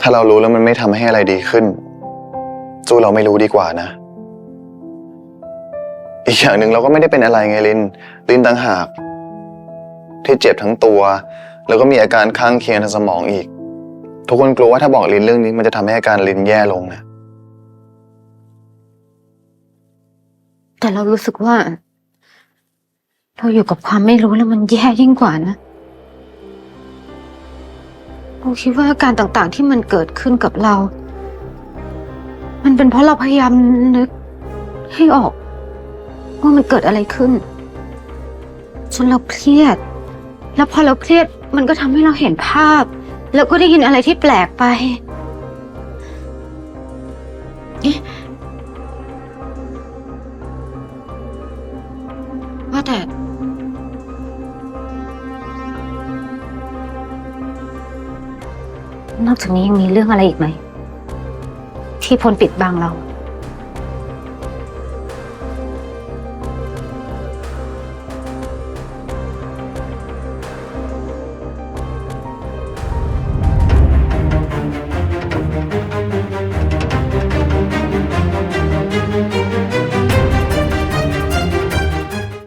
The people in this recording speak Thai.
ถ้าเรารู้แล้วมันไม่ทำให้อะไรดีขึ้น สู้เราไม่รู้ดีกว่านะ อีกอย่างหนึ่งเราก็ไม่ได้เป็นอะไรไงลิน ลินต่างหาก ที่เจ็บทั้งตัว แล้วก็มีอาการข้างเคียงทางสมองอีก ทุกคนกลัวว่าถ้าบอกลินเรื่องนี้มันจะทำให้อาการลินแย่ลงนะแต่เรารู้สึกว่า เราอยู่กับความไม่รู้แล้วมันแย่ยิ่งกว่านะ เราคิดว่าอาการต่างๆที่มันเกิดขึ้นกับเรา มันเป็นเพราะเราพยายามนึกให้ออกว่ามันเกิดอะไรขึ้น จนเราเครียด แล้วพอเราเครียดมันก็ทำให้เราเห็นภาพ แล้วก็ได้ยินอะไรที่แปลกไปเอ๊ะว่าแต่ นอกจากนี้ยังมีเรื่องอะไรอีกไหม ที่พลปิดบังเรา